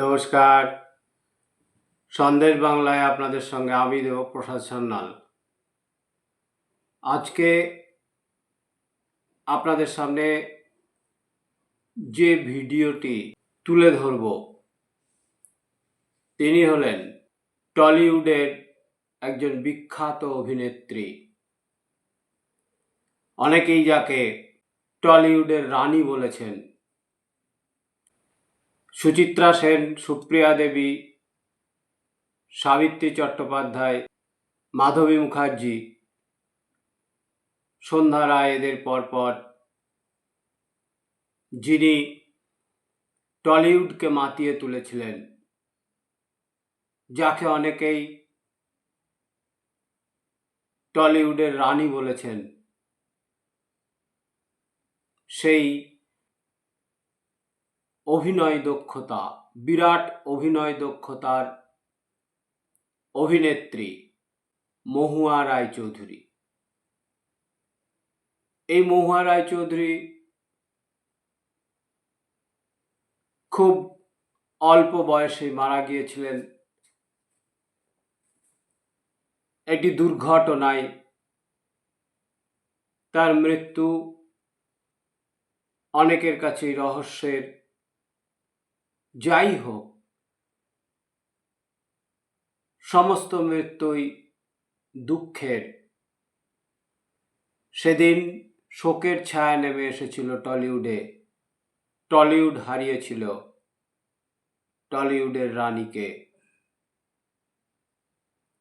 নমস্কার। সন্দেশ বাংলায় আপনাদের সঙ্গে আমি দেবপ্রসাদ সান্যাল। আজকে আপনাদের সামনে যে ভিডিওটি তুলে ধরব, তিনি হলেন টলিউডের একজন বিখ্যাত অভিনেত্রী। অনেকেই যাকে টলিউডের রানী বলেছেন। সুচিত্রা সেন, সুপ্রিয়া দেবী, সাবিত্রী চট্টোপাধ্যায়, মাধবী মুখার্জি, সন্ধ্যা রায় এদের পরপর যিনি টলিউডকে মাতিয়ে তুলেছিলেন, যাকে অনেকেই টলিউডের রানী বলেছেন, সেই অভিনয় দক্ষতা, বিরাট অভিনয় দক্ষতার অভিনেত্রী মহুয়া রায়চৌধুরী। এই মহুয়া রায়চৌধুরী খুব অল্প বয়সে মারা গিয়েছিলেন। একটি দুর্ঘটনায় তার মৃত্যু অনেকের কাছেই রহস্যের যাই হোক সমস্ত মৃত্যুই দুঃখের। সেদিন শোকের ছায়া নেমে এসেছিল টলিউডে। টলিউড হারিয়েছিল টলিউডের রানীকে।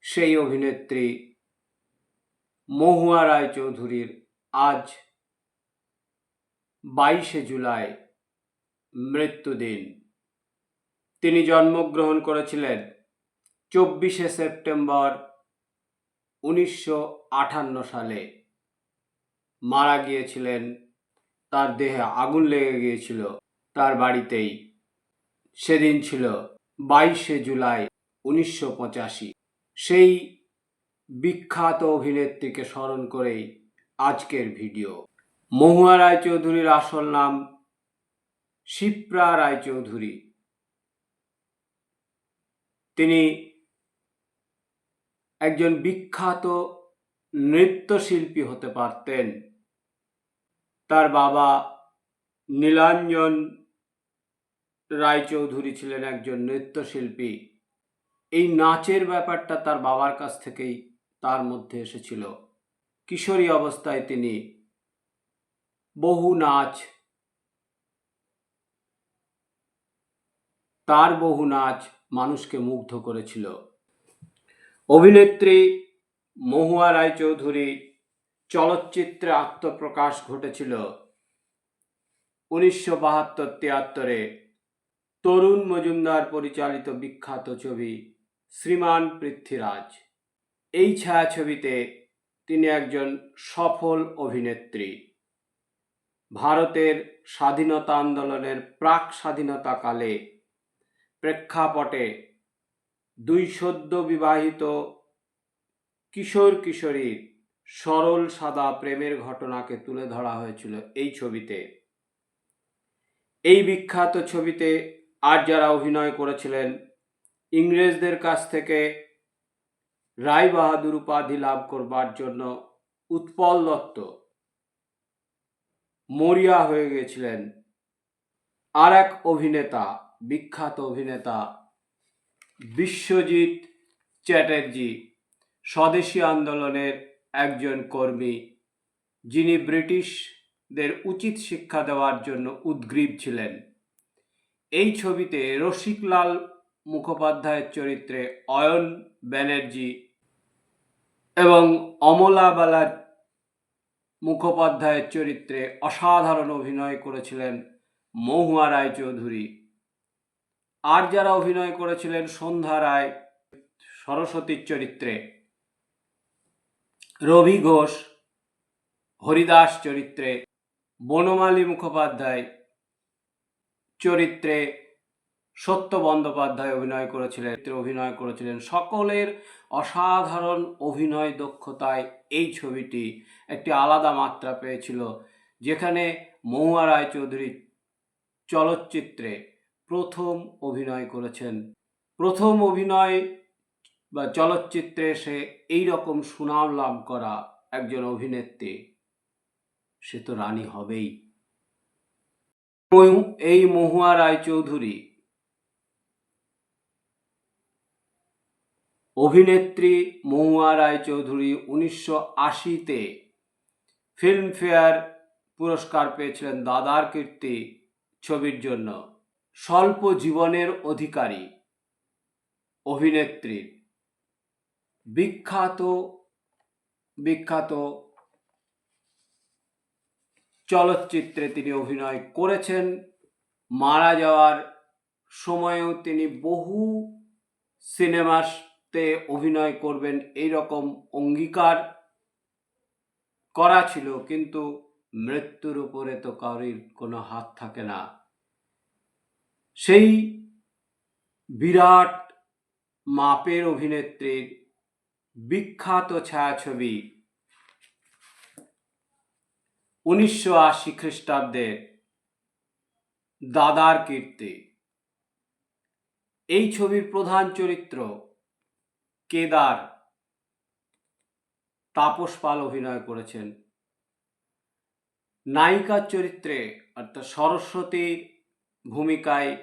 সেই অভিনেত্রী মহুয়া রায়চৌধুরীর আজ বাইশে জুলাই মৃত্যুদিন। তিনি জন্মগ্রহণ করেছিলেন চব্বিশে সেপ্টেম্বর উনিশশো আটান্ন সালে। মারা গিয়েছিলেন, তার দেহে আগুন লেগে গিয়েছিল, তার বাড়িতেই। সেদিন ছিল বাইশে জুলাই উনিশশো পঁচাশি। সেই বিখ্যাত অভিনেত্রীকে স্মরণ করেই আজকের ভিডিও। মহুয়া রায়চৌধুরীর আসল নাম শিপ্রা রায়চৌধুরী। তিনি একজন বিখ্যাত নৃত্যশিল্পী হতে পারতেন। তার বাবা নীলাঞ্জন রায়চৌধুরী ছিলেন একজন নৃত্যশিল্পী। এই নাচের ব্যাপারটা তার বাবার কাছ থেকেই তার মধ্যে এসেছিল। কিশোরী অবস্থায় তিনি বহু নাচ, তার বহু নাচ মানুষকে মুগ্ধ করেছিল। অভিনেত্রী মহুয়া রায়চৌধুরী চলচ্চিত্রে আত্মপ্রকাশ ঘটেছিল উনিশশো বাহাত্তর তিয়াত্তরে তরুণ মজুমদার পরিচালিত বিখ্যাত ছবি শ্রীমান পৃথ্বীরাজ। এই ছায়াছবিতে তিনি একজন সফল অভিনেত্রী। ভারতের স্বাধীনতা আন্দোলনের প্রাক স্বাধীনতাকালে প্রেক্ষাপটে দুই সদ্য বিবাহিত কিশোর কিশোরীর সরল সাদা প্রেমের ঘটনাকে তুলে ধরা হয়েছিল এই ছবিতে। এই বিখ্যাত ছবিতে আর যারা অভিনয় করেছিলেন, ইংরেজদের কাছ থেকে রায় বাহাদুর উপাধি লাভ করবার জন্য উৎপল দত্ত মরিয়া হয়ে গেছিলেন। আর এক অভিনেতা বিখ্যাত অভিনেতা বিশ্বজিৎ চ্যাটার্জি স্বদেশী আন্দোলনের একজন কর্মী, যিনি ব্রিটিশদের উচিত শিক্ষা দেওয়ার জন্য উদ্গ্রীব ছিলেন। এই ছবিতে রসিকলাল মুখোপাধ্যায়ের চরিত্রে অয়ন ব্যানার্জি এবং অমলাবালার মুখোপাধ্যায়ের চরিত্রে অসাধারণ অভিনয় করেছিলেন মহুয়া রায়চৌধুরী। আর যারা অভিনয় করেছিলেন সন্ধ্যা রায়, সরস্বতীর চরিত্রে, রবি ঘোষ, হরিদাস চরিত্রে, বনমালী মুখোপাধ্যায় চরিত্রে, সত্য বন্দ্যোপাধ্যায় অভিনয় করেছিলেন অভিনয় করেছিলেন। সকলের অসাধারণ অভিনয় দক্ষতায় এই ছবিটি একটি আলাদা মাত্রা পেয়েছিল, যেখানে মহুয়া রায়চৌধুরী চলচ্চিত্রে প্রথম অভিনয় করেছেন। প্রথম অভিনয় বা চলচ্চিত্রে এসে এই রকম সুনাম লাভ করা একজন অভিনেত্রী, সে তো রানী হবেই। এই মহুয়া রায়চৌধুরী অভিনেত্রী মহুয়া রায়চৌধুরী উনিশশো আশিতে ফিল্মফেয়ার পুরস্কার পেয়েছিলেন দাদার কীর্তি ছবির জন্য। স্বল্প জীবনের অধিকারী অভিনেত্রীর বিখ্যাত বিখ্যাত চলচ্চিত্রে তিনি অভিনয় করেছেন। মারা যাওয়ার সময়েও তিনি বহু সিনেমাতে অভিনয় করবেন এই রকম অঙ্গীকার করা ছিল, কিন্তু মৃত্যুর উপরে তো কারোর কোনো হাত থাকে না। সেই বিরাট মাপের অভিনেত্রীর বিখ্যাত ছায়াছবি উনিশশো আশি খ্রিস্টাব্দের দাদার কীর্তি। এই ছবির প্রধান চরিত্র কেদার। তাপস পাল অভিনয় করেছেন। নায়িকার চরিত্রে অর্থাৎ সরস্বতীর ভূমিকায়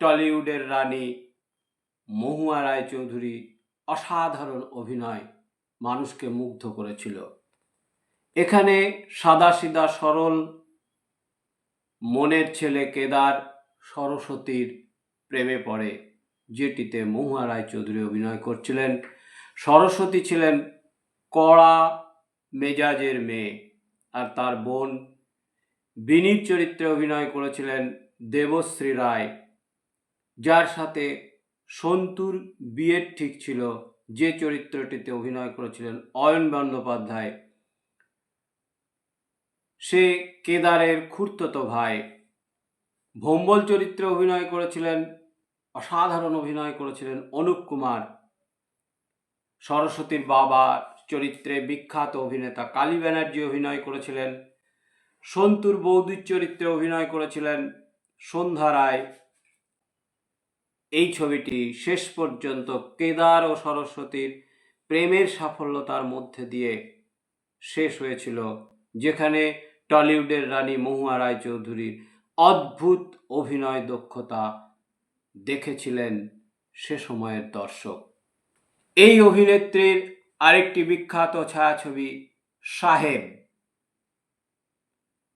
টলিউডের রানী মহুয়া রায়চৌধুরী অসাধারণ অভিনয় মানুষকে মুগ্ধ করেছিল। এখানে সাদাসিধা সরল, মনের ছেলে কেদার সরস্বতীর প্রেমে পড়ে, যেটিতে মহুয়া রায়চৌধুরী অভিনয় করছিলেন। সরস্বতী ছিলেন কড়া মেজাজের মেয়ে, আর তার বোন বিনীত চরিত্রে অভিনয় করেছিলেন দেবশ্রী রায়, যার সাথে সন্তুর বিয়ের ঠিক ছিল, যে চরিত্রটিতে অভিনয় করেছিলেন অয়ন বন্দ্যোপাধ্যায়। সে কেদারের খুড়তো ভাই। ভম্বল চরিত্রে অভিনয় করেছিলেন, অসাধারণ অভিনয় করেছিলেন অনুপ কুমার। সরস্বতীর বাবা চরিত্রে বিখ্যাত অভিনেতা কালী ব্যানার্জি অভিনয় করেছিলেন। সন্তুর বৌদির চরিত্রে অভিনয় করেছিলেন সন্ধ্যা রায়। এই ছবিটি শেষ পর্যন্ত কেদার ও সরস্বতীর প্রেমের সাফল্যতার মধ্যে দিয়ে শেষ হয়েছিল, যেখানে টলিউডের রানী মহুয়া রায়চৌধুরীর অদ্ভুত অভিনয় দক্ষতা দেখেছিলেন সে সময়ের দর্শক। এই অভিনেত্রীর আরেকটি বিখ্যাত ছায়াছবি, সাহেব।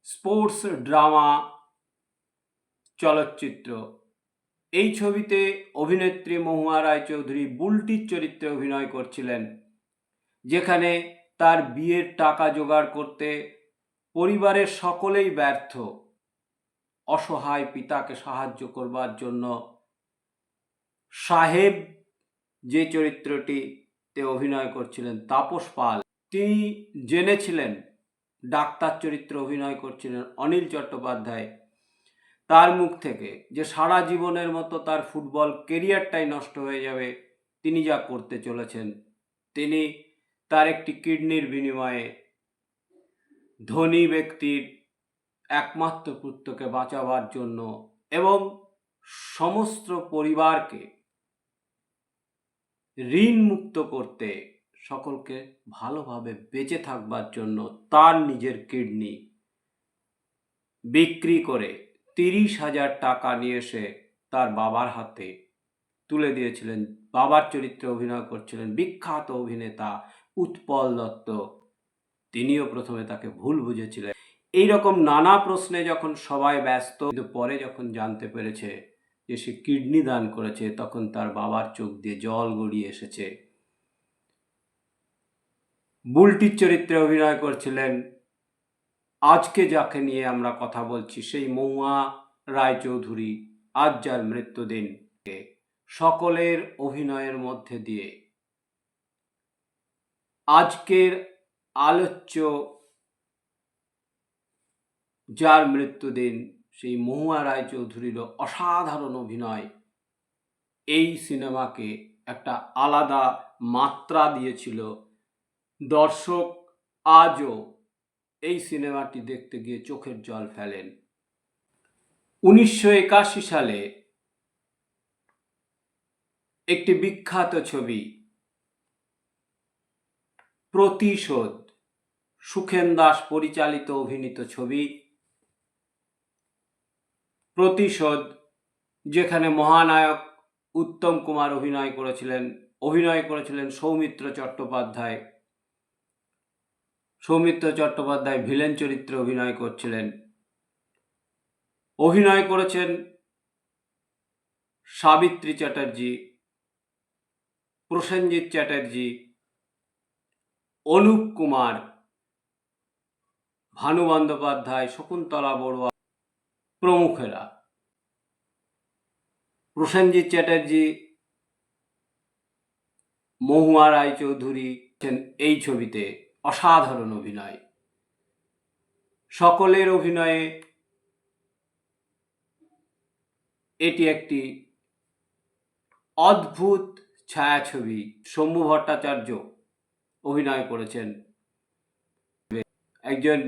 স্পোর্টস ড্রামা চলচ্চিত্র। এই ছবিতে অভিনেত্রী মহুয়া রায়চৌধুরী বুলটির চরিত্রে অভিনয় করছিলেন, যেখানে তার বিয়ের টাকা জোগাড় করতে পরিবারের সকলেই ব্যর্থ। অসহায় পিতাকে সাহায্য করবার জন্য সাহেব যে চরিত্রটিতে অভিনয় করছিলেন, তাপস পাল। তিনি জেনেছিলেন, ডাক্তার চরিত্রে অভিনয় করছিলেন অনিল চট্টোপাধ্যায়। তার মুখ থেকে যে সারা জীবনের মতো তার ফুটবল কেরিয়ারটাই নষ্ট হয়ে যাবে, তিনি যা করতে চলেছেন, তিনি তার একটি কিডনির বিনিময়ে ধনী ব্যক্তির একমাত্র পুত্রকে বাঁচাবার জন্য এবং সমস্ত পরিবারকে ঋণ মুক্ত করতে সকলকে ভালোভাবে বেঁচে থাকবার জন্য তার নিজের কিডনি বিক্রি করে তিরিশ হাজার টাকা নিয়ে এসে তার বাবার হাতে তুলে দিয়েছিলেন। বাবার চরিত্রে অভিনয় করছিলেন বিখ্যাত অভিনেতা উৎপল দত্ত। তিনিও প্রথমে তাকে ভুল বুঝেছিলেন। এই রকম নানা প্রশ্নে যখন সবাই ব্যস্ত, কিন্তু পরে যখন জানতে পেরেছে যে সে কিডনি দান করেছে, তখন তার বাবার চোখ দিয়ে জল গড়িয়ে এসেছে। বুলটির চরিত্রে অভিনয় করছিলেন আজকে যাকে নিয়ে আমরা কথা বলছি, সেই মহুয়া রায়চৌধুরী, আজ যার মৃত্যুদিন। সকলের অভিনয়ের মধ্যে দিয়ে। আজকের আলোচ্য যার মৃত্যুদিন, সেই মহুয়া রায়চৌধুরীর অসাধারণ অভিনয়। এই সিনেমাকে একটা আলাদা মাত্রা দিয়েছিল। দর্শক আজও এই সিনেমাটি দেখতে গিয়ে চোখের জল ফেলেন। উনিশশো একাশি সালে একটি বিখ্যাত ছবি, প্রতিশোধ, সুখেন দাস পরিচালিত অভিনীত ছবি, প্রতিশোধ, যেখানে মহানায়ক উত্তম কুমার অভিনয় করেছিলেন। অভিনয় করেছিলেন সৌমিত্র চট্টোপাধ্যায়। সৌমিত্র চট্টোপাধ্যায় ভিলেন চরিত্রে অভিনয় করছিলেন। অভিনয় করেছেন সাবিত্রী চ্যাটার্জি, প্রসেনজিৎ চ্যাটার্জি, অনুপ কুমার, ভানু বন্দ্যোপাধ্যায়, শকুন্তলা বড়ুয়া প্রমুখেরা। প্রসেনজিৎ চ্যাটার্জি, মহুয়া রায়চৌধুরী এই ছবিতে। অসাধারণ অভিনয়। সকলের অভিনয়ে এটি একটি অদ্ভুত ছায়াছবি। শম্ভু ভট্টাচার্য অভিনয় করেছেন। একজন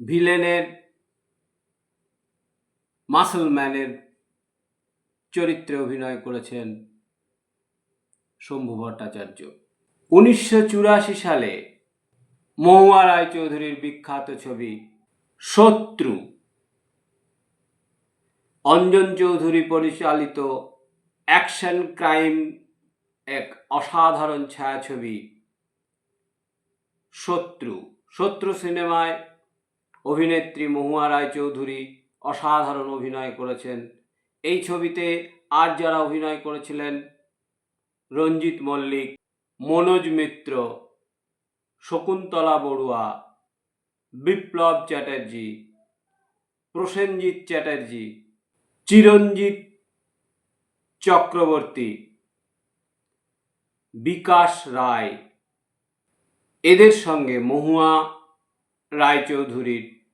ভিলেনের মাসলম্যানের চরিত্রে অভিনয় করেছেন শম্ভু ভট্টাচার্য। উনিশশো চুরাশি সালে মহুয়া রায়চৌধুরীর বিখ্যাত ছবি শত্রু অঞ্জন চৌধুরী পরিচালিত অ্যাকশন ক্রাইম এক অসাধারণ ছায়াছবি শত্রু। শত্রু সিনেমায় অভিনেত্রী মহুয়া রায়চৌধুরী অসাধারণ অভিনয় করেছেন। এই ছবিতে আর যারা অভিনয় করেছিলেন, রঞ্জিত মল্লিক মনোজ মিত্র, শকুন্তলা বড়ুয়া, বিপ্লব চ্যাটার্জি, প্রসেনজিৎ চ্যাটার্জি, চিরঞ্জিত চক্রবর্তী, বিকাশ রায়। এদের সঙ্গে মহুয়া রায়চৌধুরীর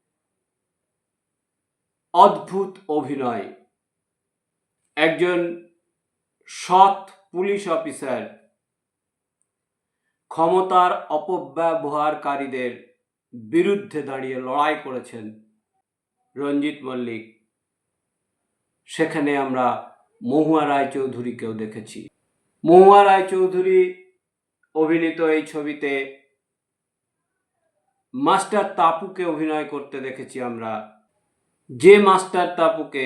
অদ্ভুত অভিনয়। একজন সৎ পুলিশ অফিসার ক্ষমতার অপব্যবহারকারীদের বিরুদ্ধে দাঁড়িয়ে লড়াই করেছেন রঞ্জিত মল্লিক। সেখানে আমরা মহুয়া রায়চৌধুরীকেও দেখেছি। মহুয়া রায়চৌধুরী অভিনীত এই ছবিতে মাস্টার তাপুকে অভিনয় করতে দেখেছি আমরা। যে মাস্টার তাপুকে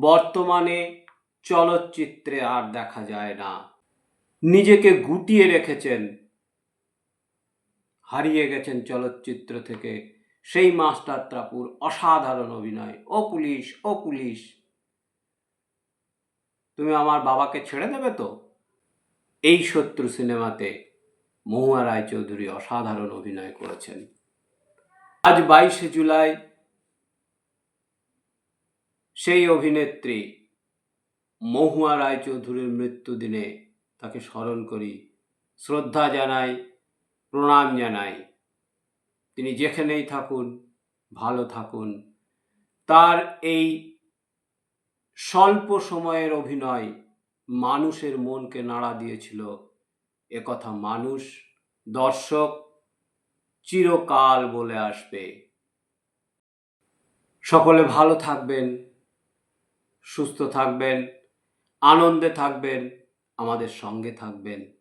বর্তমানে চলচ্চিত্রে আর দেখা যায় না। নিজেকে গুটিয়ে রেখেছেন হারিয়ে গেছেন চলচ্চিত্র থেকে। সেই মাস্টার তাপুর অসাধারণ অভিনয়। ও পুলিশ ও পুলিশ। তুমি আমার বাবাকে ছেড়ে দেবে তো? এই শত্রু সিনেমাতে মহুয়া রায়চৌধুরী অসাধারণ অভিনয় করেছেন। আজ বাইশে জুলাই সেই অভিনেত্রী মহুয়া রায়চৌধুরীর মৃত্যুদিনে তাকে স্মরণ করি। শ্রদ্ধা জানাই প্রণাম জানাই। তিনি যেখানেই থাকুন, ভালো থাকুন। তার এই স্বল্প সময়ের অভিনয় মানুষের মনকে নাড়া দিয়েছিল। একথা মানুষ, দর্শক চিরকাল বলে আসবে। সকলে ভালো থাকবেন, সুস্থ থাকবেন, আনন্দে থাকবেন, আমাদের সঙ্গে থাকবেন।